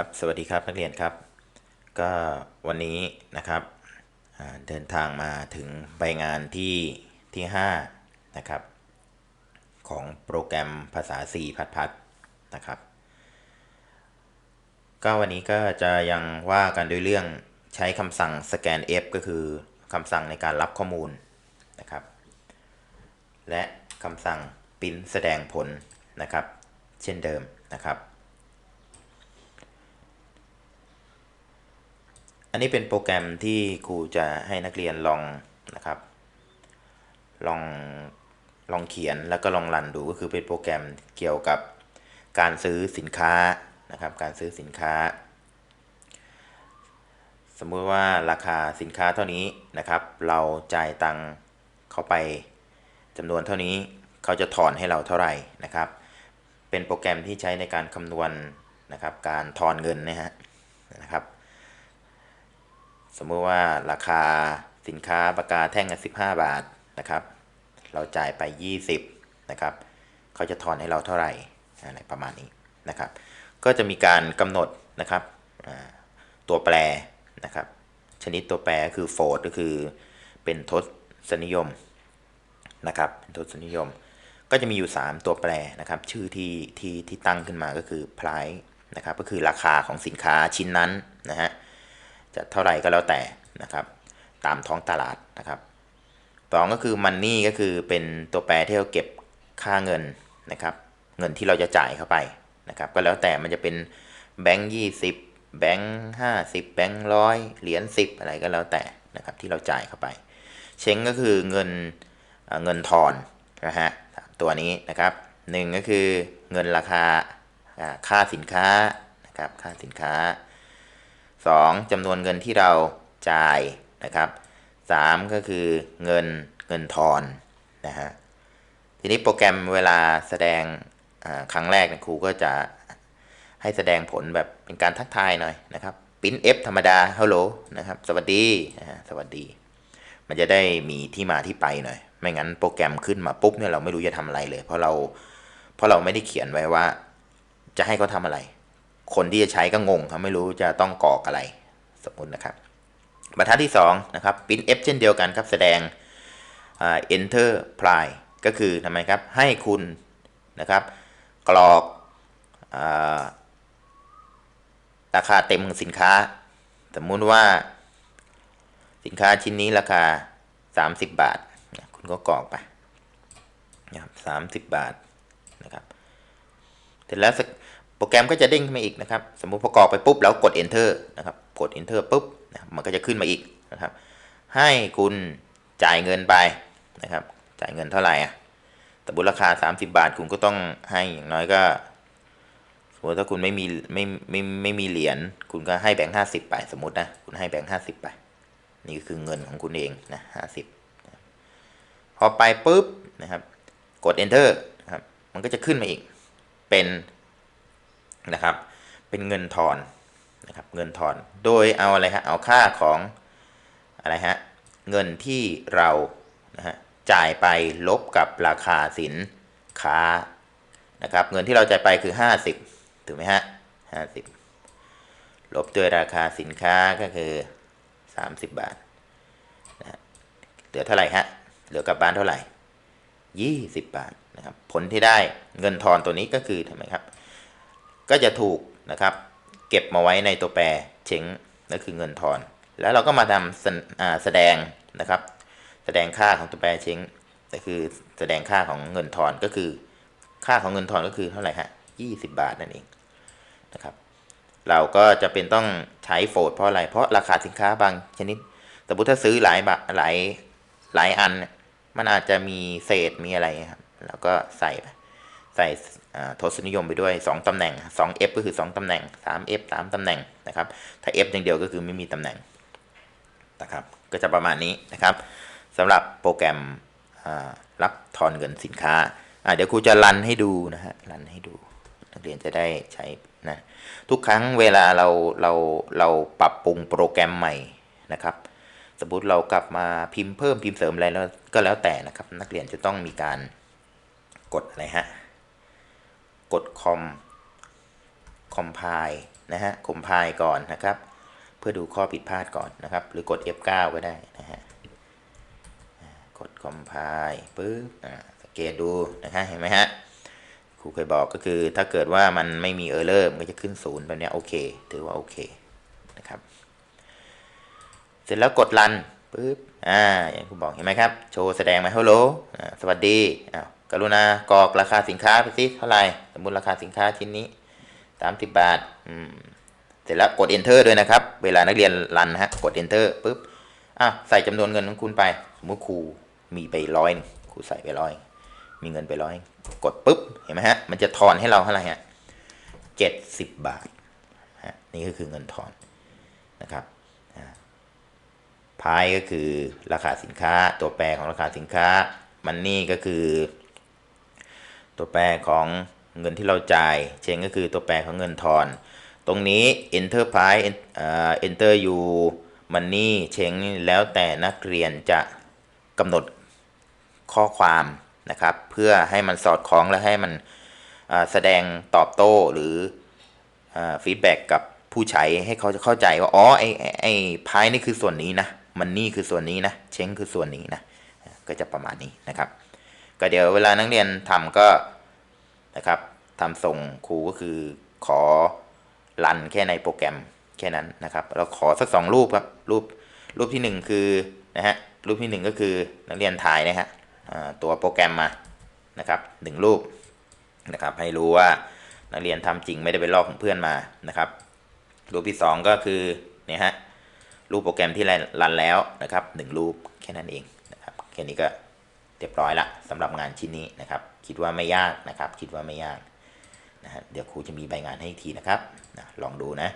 ครับสวัสดีครับนักเรียนครับ ก็วันนี้นะครับเดินทางมาถึงใบงานที่ที่5นะครับของโปรแกรมภาษา C พัดพัดนะครับ ก็วันนี้ก็จะยังว่ากันด้วยเรื่องใช้คำสั่ง scan f ก็คือคำสั่งในการรับข้อมูลนะครับ และคำสั่ง print แสดงผลนะครับ เช่นเดิมนะครับ อันนี้เป็นโปรแกรมที่ครูจะให้นักเรียนลองนะครับ ลองลองเขียนแล้วก็ลองรันดูก็คือเป็นโปรแกรมเกี่ยวกับการซื้อสินค้านะครับ การซื้อสินค้า สมมุติว่าราคาสินค้าเท่านี้นะครับ เราจ่ายตังค์เขาไปจำนวนเท่านี้เขาจะถอนให้เราเท่าไหร่นะครับ เป็นโปรแกรมที่ใช้ในการคำนวณนะครับ การทอนเงินนะฮะนะครับ สมมุติว่าราคาสินค้าปากกาแท่งละ15บาทนะครับ เราจ่ายไป 20นะครับเขาจะทอนให้เราเท่าไหร่อะไรประมาณนี้นะครับ ก็จะมีการกำหนดนะครับตัวแปรนะครับ ชนิดตัวแปรก็คือโฟดก็คือเป็นทศนิยมนะครับเป็นทศนิยม ก็จะมีอยู่ 3 ตัวแปรนะครับ ชื่อที่ที่ที่ตั้งขึ้นมาก็คือ price นะครับ ก็คือราคาของสินค้าชิ้นนั้นนะฮะ จะเท่าไหร่ก็แล้วแต่นะครับตามท้องตลาดนะครับสองก็คือมันนี่ก็คือเป็นตัวแปรที่เราเก็บค่าเงินนะครับเงินที่เราจะจ่ายเข้าไปนะครับก็แล้วแต่มันจะเป็นแบงค์ยี่สิบแบงค์ห้าสิบแบงค์ร้อยเหรียญสิบอะไรก็แล้วแต่นะครับที่เราจ่ายเข้าไป เช้งก็คือเงินเงินทอนนะฮะตัวนี้นะครับหนึ่งก็คือเงินราคาค่าสินค้านะครับค่าสินค้า 2. จำนวนเงินที่เราจ่ายนะครับ 3. ก็คือเงินเงินทอนนะฮะทีนี้โปรแกรมเวลาแสดงครั้งแรกนะครูก็จะให้แสดงผลแบบเป็นการทักทายหน่อยนะครับปิ้น F ธรรมดาฮัลโหลนะครับ สวัสดีนะฮะสวัสดี มันจะได้มีที่มาที่ไปหน่อย ไม่งั้นโปรแกรมขึ้นมาปุ๊บเนี่ยเราไม่รู้จะทำอะไรเลย เพราะเราเพราะเราไม่ได้เขียนไว้ว่า จะให้เขาทำอะไร คนที่จะใช้ก็งงครับไม่รู้จะต้องกรอกอะไรสมมุตินะครับบรรทัดที่2นะครับ print f เช่นเดียวกันครับแสดงอ่า enter ply ก็คือทำไมครับให้คุณนะครับ กรอกอราคาเต็มของสินค้า สมมุติว่าสินค้าชิ้นนี้ราคา 30 บาท คุณก็กรอกไปนะครับ30บาทนะครับเสร็จแล้วสัก รแกรมก็จะเด้งขึ้นมาอีกนะครับ สมมุติพอกอกไปปุ๊บแล้วกด enter นะครับ กด enter ปุ๊บนะบมันก็จะขึ้นมาอีกนะครับ ให้คุณจ่ายเงินไปนะครับ จ่ายเงินเท่าไหร่อะสมมติราคา 30 บาทคุณก็ต้องให้อย่างน้อยก็สมมติถ้าคุณไม่มีไม่ไม่ไม่ไม่มีเหรียญคุณก็ให้แบงค์ห้าสิบไปสมมตินะคุณให้แบงค์ห้าสิบไป นี่คือเงินของคุณเองนะห้าสิบพอไปปุ๊บนะครับ กด enter นะครับมันก็จะขึ้นมาอีกเป็น นะครับ เป็นเงินทอนนะครับเงินทอน โดยเอาอะไรฮะเอาค่าของอะไรฮะเงินที่เรานะฮะจ่ายไปลบกับราคาสินค้านะครับเงินที่เราจ่ายไปคือ 50ถูกไหมฮะ50ลบด้วยราคาสินค้าก็คือ 30 บาทนะฮะเหลือเท่าไหร่ฮะเหลือกลับบ้านเท่าไหร่ 20 บาทนะครับผลที่ได้เงินทอนตัวนี้ก็คือทำไมครับ ก็จะถูกนะครับเก็บมาไว้ในตัวแปรเชงนั่นคือเงินทอน แล้วเราก็มาทำแสดงนะครับ แสดงค่าของตัวแปรเชงก็คือแสดงค่าของเงินทอนก็คือ ค่าของเงินทอนก็คือเท่าไหร่ฮะ20บาทนั่นเองนะครับเราก็จะเป็นต้องใช้โฟดเพราะอะไร เพราะราคาสินค้าบางชนิดสมมติถ้าซื้อหลายบาทหลายหลายอัน มันอาจจะมีเศษมีอะไรครับ แล้วก็ใส่ไป ใส่ทศนิยมไปด้วย 2 ตำแหน่ง 2f ก็คือ 2 ตำแหน่ง 3f 3 ตำแหน่งนะครับ ถ้า f อย่างเดียวก็คือไม่มีตำแหน่งนะครับ ก็จะประมาณนี้นะครับสำหรับโปรแกรมรับทอนเงินสินค้าอ่าเดี๋ยวครูจะรันให้ดูนะฮะ รันให้ดู นักเรียนจะได้ใช้นะ ทุกครั้งเวลาเราเราเราปรับปรุงโปรแกรมใหม่นะครับ สมมติเรากลับมาพิมพ์เพิ่มพิมพ์เสริมอะไรแล้วก็แล้วแต่นะครับ นักเรียนจะต้องมีการกดอะไรฮะ กดคอมคอมไพล์นะฮะ compile ก่อนนะครับ เพื่อดูข้อผิดพลาดก่อนนะครับ หรือกด F9 ก็ได้นะฮะ กด compile ปึ๊บสังเกตดูนะฮะ เห็นไหมฮะ ครูเคยบอกก็คือถ้าเกิดว่ามันไม่มี error มันก็จะขึ้นศูนย์แบบนี้โอเค ถือว่าโอเคนะครับ เสร็จแล้วกดรันปึ๊บ อ่า อย่างที่ผมบอกเห็นไหมครับ โชว์แสดงมาฮัลโหลสวัสดี อ้าว กรุณากรอกราคาสินค้าไปสิเท่าไหร่สมมติราคาสินค้าชิ้นนี้สามสิบบาทอืมเสร็จแล้วกด enter ด้วยนะครับ เวลานักเรียนรันนะฮะกด enter ปุ๊บอะใส่จำนวนเงินของคุณไป สมมติครูมีไปร้อยครูใส่ไปร้อยมีเงินไปร้อยกดปุ๊บเห็นไหมฮะมันจะทอนให้เราเท่าไหร่ฮะเจ็ดสิบบาทฮะนี่ก็คือเงินทอนนะครับพายก็คือราคาสินค้าตัวแปรของราคาสินค้ามันนี่ก็คือ ตัวแปรของเงินที่เราจ่าย เชงก็คือตัวแปรของเงินทอน ตรงนี้ enter price เอ่อ enter you money เชงนี่แล้วแต่นักเรียนจะกำหนดข้อความนะครับ เพื่อให้มันสอดคล้องและให้มันแสดงตอบโต้หรือฟีดแบ็กกับผู้ใช้ให้เขาจะเข้าใจว่า อ๋อ ไอ้ไอพายนี่คือส่วนนี้นะ มันนี่คือส่วนนี้นะ เชงคือส่วนนี้นะ ก็จะประมาณนี้นะครับ ก็เดี๋ยวเวลานักเรียนทำก็นะครับทำส่งครูก็คือขอรันแค่ในโปรแกรมแค่นั้นนะครับ เราขอสักสองรูปครับรูปรูปที่หนึ่งคือนะฮะรูปที่หนึ่งก็คือนักเรียนถ่ายนะฮะตัวโปรแกรมมานะครับหนึ่งรูปนะครับให้รู้ว่านักเรียนทำจริงไม่ได้ไปลอกของเพื่อนมานะครับ รูปที่สองก็คือเนี่ยฮะรูปโปรแกรมที่รันแล้วนะครับหนึ่งรูปแค่นั้นเองนะครับแค่นี้ก็ เรียบร้อยละสำหรับงานชิ้นนี้นะครับ คิดว่าไม่ยากนะครับ คิดว่าไม่ยากนะฮะเดี๋ยวครูจะมีใบงานให้อีกทีนะครับนะลองดูนะ